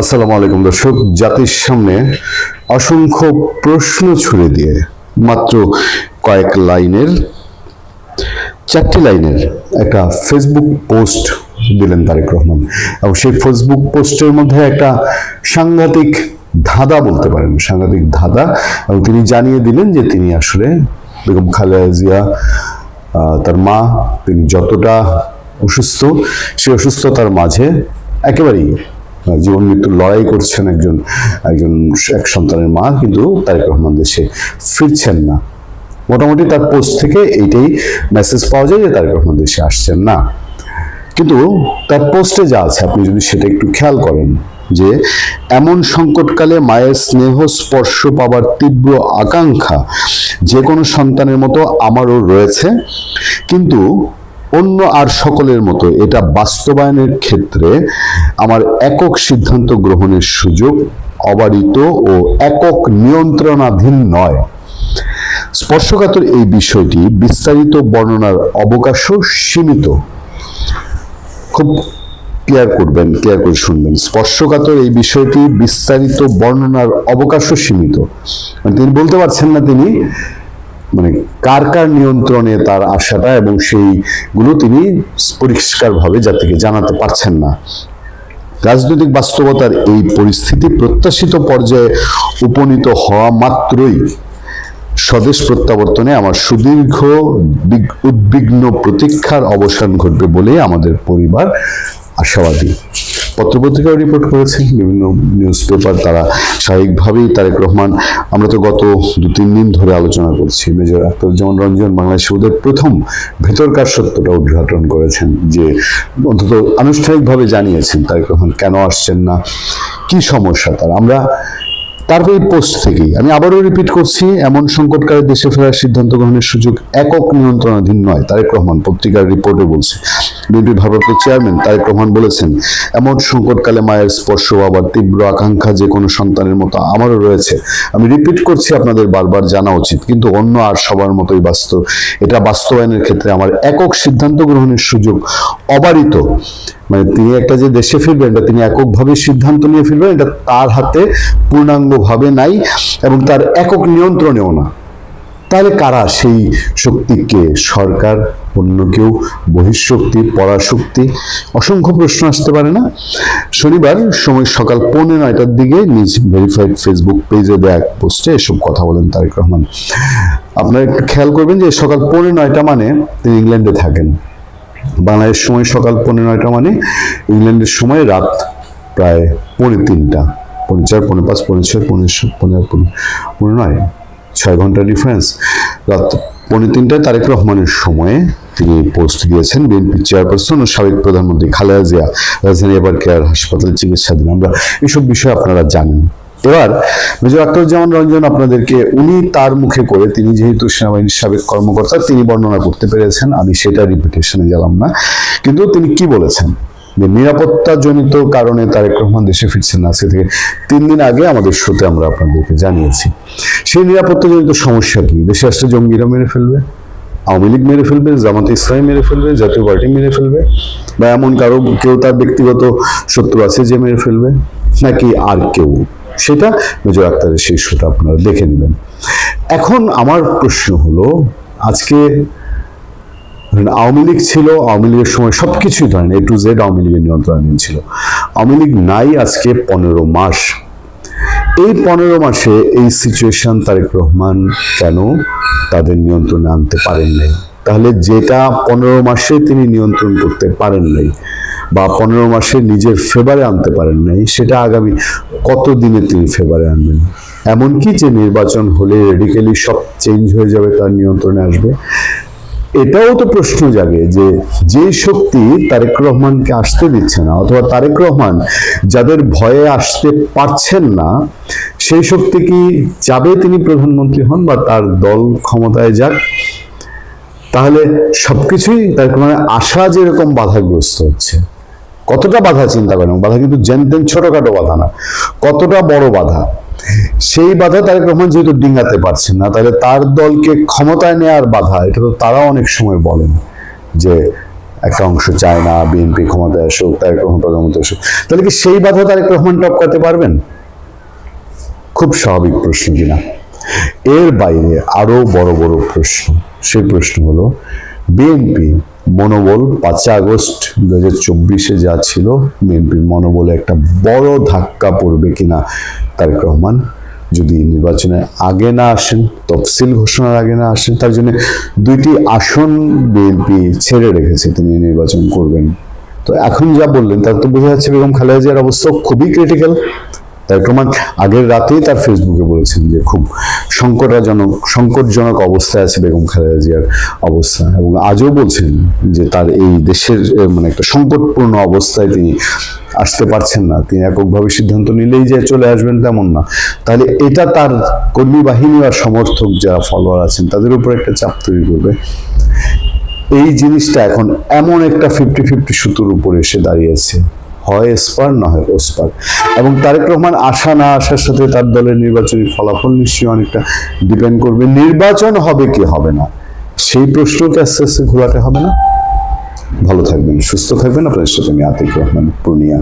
আসসালামু আলাইকুম দর্শক, জাতির সামনে অসংখ্য প্রশ্ন ছুড়ে দিয়ে মাত্র কয়েক লাইনের, চারটি লাইনের একটা ফেসবুক পোস্ট দিলেন তারেক রহমান। এবং সেই ফেসবুক পোস্টের মধ্যে একটা সাংঘাতিক ধাঁধা বলতে পারেন, সাংঘাতিক ধাঁধা। এবং তিনি জানিয়ে দিলেন যে তিনি আসলে বেগম খালেদা জিয়া তার মা, তিনি যতটা অসুস্থ, সেই অসুস্থতার মাঝে একেবারেই জীবন মৃত্যুর লড়াই করছেন একজন একজন এক সন্তানের মা, কিন্তু তারেক রহমান দেশে ফিরছেন না। মোটামুটি তার পোস্ট থেকে এইটাই মেসেজ পাওয়া যায় যে তারেক রহমান দেশে আসছেন না। কিন্তু তার পোস্টে যা আছে, আপনি যদি সেটা একটু খেয়াল করেন যে এমন সংকটকালে মায়ের স্নেহ স্পর্শ পাবার তীব্র আকাঙ্ক্ষা যে কোনো সন্তানের মতো আমারও রয়েছে, কিন্তু অন্য আর সকলের মতো এটা বাস্তবায়নের ক্ষেত্রে আমার একক সিদ্ধান্ত গ্রহণের সুযোগ অবারিত ও একক নিয়ন্ত্রণাধীন নয়। স্পর্শকাতর এই বিষয়টি বিস্তারিত বর্ণনার অবকাশও সীমিত। খুব ক্লিয়ার করবেন, ক্লিয়ার করে শুনবেন। স্পর্শকাতর এই বিষয়টি বিস্তারিত বর্ণনার অবকাশও সীমিত। মানে তিনি বলতে পারছেন না তিনি মানে কার কার নিয়ন্ত্রণে তার আশাটা এবং সেইগুলো তিনি পরিষ্কারভাবে জাতিকে জানাতে পারছেন না। রাজনৈতিক বাস্তবতার এই পরিস্থিতি প্রত্যাশিত পর্যায়ে উপনীত হওয়া মাত্রই স্বদেশ প্রত্যাবর্তনে আমার সুদীর্ঘ বিগ- উদ্বিগ্ন প্রতীক্ষার অবসান ঘটবে বলেই আমাদের পরিবার আশাবাদী। পত্রপত্রিকাও রিপোর্ট করেছে বিভিন্ন নিউজ পেপার তারা স্বাভাবিকভাবেই তারেক রহমান। আমরা তো গত দু তিন দিন ধরে আলোচনা করছি মেজর আখতারুজ্জামান রঞ্জন, বাংলাদেশ ওদের প্রথম ভেতরকার সত্যটা উদ্ঘাটন করেছেন যে অন্তত আনুষ্ঠানিকভাবে জানিয়েছেন তারেক রহমান কেন আসছেন না, কি সমস্যা তার। আমরা তারপর এই পোস্ট থেকেই। আমি আবারও রিপিট করছি, এমন সংকটকালে দেশে ফেরার সিদ্ধান্ত গ্রহণের সুযোগ একক নিয়ন্ত্রণাধীন নয়, তারেক রহমান পত্রিকার রিপোর্টে বলছে। বিএনপি ভারপ্রাপ্ত চেয়ারম্যান তারেক রহমান বলেছেন, এমন সংকটকালে মায়ের স্পর্শ আবার তীব্র আকাঙ্ক্ষা যে কোনো সন্তানের মতো আমারও রয়েছে। আমি রিপিট করছি, আপনাদের বারবার জানা উচিত, কিন্তু অন্য আর সবার মতোই বাস্তব। এটা বাস্তবায়নের ক্ষেত্রে আমার একক সিদ্ধান্ত গ্রহণের সুযোগ অবারিত। মানে তিনি একটা যে দেশে ফিরবেন, এটা তিনি এককভাবে সিদ্ধান্ত নিয়ে ফিরবেন, এটা তার হাতে পূর্ণাঙ্গভাবে নাই এবং তার একক নিয়ন্ত্রণেও না। তাহলে কারা সেই শক্তিকে সরকার অন্য কেউ বহিঃশক্তি পরাশক্তি? অসংখ্য প্রশ্ন আসতে পারে না। শনিবার সময় সকাল পৌনে নয়টার দিকে নিজ ভেরিফাইড ফেসবুক পেজে দেয়া এক পোস্টে এসব কথা বলেন তারেক রহমান। আপনারা একটু খেয়াল করবেন যে সকাল পৌনে নয়টা মানে তিনি ইংল্যান্ডে থাকেন। বাংলাদেশ সময় সকাল পৌনে নয়টা মানে ইংল্যান্ডের সময় রাত প্রায় পৌনে তিনটা। পৌনে চার পৌনে পাঁচ, পনেরো, ছয় পৌনে পনেরো পনেরো আট পৌনে পৌনে নয়, ছয় ঘণ্টা ডিফারেন্স রাত পনেরো তিনটায় তারেক রহমানের সময়ে তিনি পোস্ট দিয়েছেন বিএনপি চেয়ারপারসন ও সাবেক প্রধানমন্ত্রী খালেদা জিয়া রাজধানী এবার কেয়ার হাসপাতালে চিকিৎসাধীন আমরা এসব বিষয়ে আপনারা জানেন। এবার মেজর আখতারুজ্জামান রঞ্জন আপনাদেরকে, উনি তার মুখে করে তিনি যেহেতু সেনাবাহিনীর সাবেক কর্মকর্তা, তিনি বর্ণনা করতে পেরেছেন। আমি সেটা রিপিটেশনে গেলাম না। কিন্তু তিনি কি বলেছেন? যে নিরাপত্তাজনিত কারণে তারেক রহমান দেশে ফিরছেন আজকে থেকে তিন দিন আগে আমাদের শোতে আমরা আপনাদেরকে জানিয়েছি। সেই নিরাপত্তাজনিত সমস্যা কি? দেশে আসলে জঙ্গিরা মেরে ফেলবে, আওয়ামী লীগ মেরে ফেলবে, জামাত ইসলামী মেরে ফেলবে, জাতীয় পার্টি মেরে ফেলবে? বা এমন কারও কেউ তার ব্যক্তিগত শত্রু আছে যে মেরে ফেলবে? নাকি আর কেউ? সেটা মেজর আক্তারের সেই আপনারা দেখে নেবেন। এখন আমার প্রশ্ন হলো, আজকে ধরেন আওয়ামী লীগ ছিল, আওয়ামী লীগের সময় সবকিছুই ধরেন এ টু জেড আওয়ামী লীগের নিয়ন্ত্রণাধীন ছিল। আওয়ামী লীগ নাই আজকে পনেরো মাস। এই পনেরো মাসে এই সিচুয়েশন তারেক রহমান কেন তাদের নিয়ন্ত্রণে আনতে পারেন নাই? তাহলে যেটা পনেরো মাসে তিনি নিয়ন্ত্রণ করতে পারেন নাই বা পনেরো মাসে নিজের ফেভারে আনতে পারেন নাই, সেটা আগামী কত দিনে তিনি ফেভারে আনবেন? এমনকি যে নির্বাচন হলে রেডিক্যালি সব চেঞ্জ হয়ে যাবে, তার নিয়ন্ত্রণে আসবে। এটাও তো প্রশ্ন জাগে যে যে শক্তি তারেক রহমানকে আসতে দিচ্ছে না অথবা তারেক রহমান যাদের ভয়ে আসতে পারছেন না, সেই শক্তি কি যাবে তিনি প্রধানমন্ত্রী হন বা তার দল ক্ষমতায় যাক? তাহলে সবকিছুই তার মানে আশা যেরকম বাধাগ্রস্ত হচ্ছে, কতটা বাধা চিন্তা করেন? বাধা কিন্তু জেন তেন ছোটখাটো বাধা না, কতটা বড় বাধা? সেই বাধা তারেক রহমান যেহেতু ডিঙ্গাতে পারছেন না, তাহলে তার দলকে ক্ষমতায় নেওয়ার বাধা, এটা তো তারা অনেক সময় বলেন যে একটা অংশ চায় না, বিএনপি ক্ষমতায় আসুক, তারেক রহমান প্রধানমন্ত্রী আসুক। তাহলে কি সেই বাধা তারেক রহমান টপকাতে পারবেন? খুব স্বাভাবিক প্রশ্ন কিনা। এর বাইরে আরও বড় বড় প্রশ্ন, সেই প্রশ্ন হলো বিএনপি মনোবল পাঁচই আগস্ট দু হাজার চব্বিশে যা ছিল বিএনপির মনোবলে একটা বড় ধাক্কা পড়বে কিনা তারেক রহমান যদি নির্বাচনে আগে না আসেন, তফসিল ঘোষণার আগে না আসেন, তার জন্য দুইটি আসন বিএনপি ছেড়ে রেখেছে তিনি নির্বাচন করবেন। তো এখন যা বললেন, তার তো বোঝা যাচ্ছে বেগম খালেদা জিয়ার অবস্থা খুবই ক্রিটিক্যাল প্রমাণ আগের রাতেই তার ফেসবুকে বলেছেন যে খুব সংকটাজনক, সংকটজনক অবস্থায় আছে বেগম খালেদা জিয়ার অবস্থা এবং আজও বলছেন যে তার এই দেশের মানে একটা সংকটপূর্ণ অবস্থায় তিনি আসতে পারছেন না। তিনি এককভাবে সিদ্ধান্ত নিলেই যে চলে আসবেন তেমন না। তাহলে এটা তার কর্মী বাহিনী আর সমর্থক যারা ফলোয়ার আছেন, তাদের উপর একটা চাপ তৈরি করবে। এই জিনিসটা এখন এমন একটা ফিফটি ফিফটি সুতোর উপর এসে দাঁড়িয়েছে। হয় এসপার, না হয় ওসপার। এবং তারেক রহমান আসা না আসার সাথে তার দলের নির্বাচনী ফলাফল নিশ্চয়ই অনেকটা ডিপেন্ড করবে। নির্বাচন হবে কি হবে না? সেই প্রশ্নকে আস্তে আস্তে ঘোরাতে হবে না। ভালো থাকবেন, সুস্থ থাকবেন। আপনাদের সাথে আমি আতিক রহমান, পূর্ণিয়া।